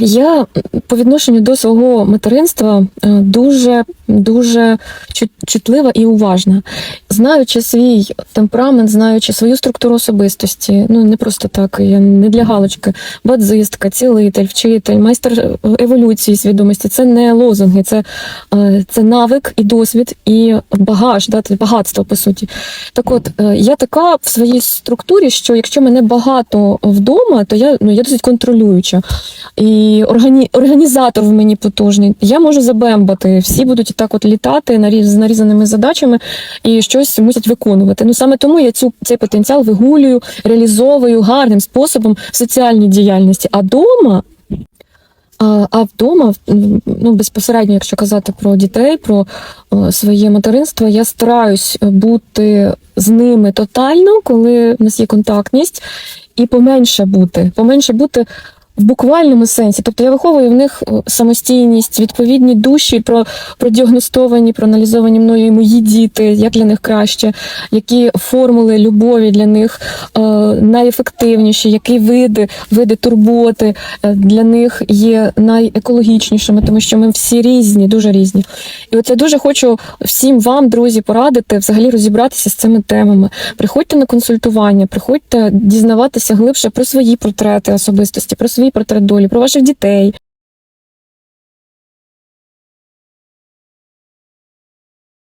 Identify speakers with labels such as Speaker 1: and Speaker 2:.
Speaker 1: Я по відношенню до свого материнства е, дуже дуже чут- чутлива і уважна. Знаючи свій темперамент, знаючи свою структуру особистості, ну не просто так, я не для галочки, бадзистка, цілитель, вчитель, майстер еволюції свідомості. Це не лозунги, це, е, це навик і досвід, і багаж, да, багатство по суті. Так от, е, я така в своїй структурі, що якщо мене багато вдома, то я, ну, я досить контролююча. І органі... організатор в мені потужний. Я можу забембати. Всі будуть так от літати наріз... з нарізаними задачами і щось мусять виконувати. Ну саме тому я цю цей потенціал вигулюю, реалізовую гарним способом в соціальній діяльності. А дома. А, а вдома, ну безпосередньо, якщо казати про дітей, про е, своє материнство, я стараюсь бути з ними тотально, коли в нас є контактність, і поменше бути, поменше бути в буквальному сенсі. Тобто я виховую в них е, самостійність, відповідні душі, про, продіагностовані, проаналізовані мною і мої діти, як для них краще, які формули любові для них е, найефективніші, які види, види турботи е, для них є найекологічнішими, тому що ми всі різні, дуже різні. І от я дуже хочу всім вам, друзі, порадити взагалі розібратися з цими темами. Приходьте на консультування, приходьте дізнаватися глибше про свої портрети особистості, про свій портрет долі, про ваших дітей.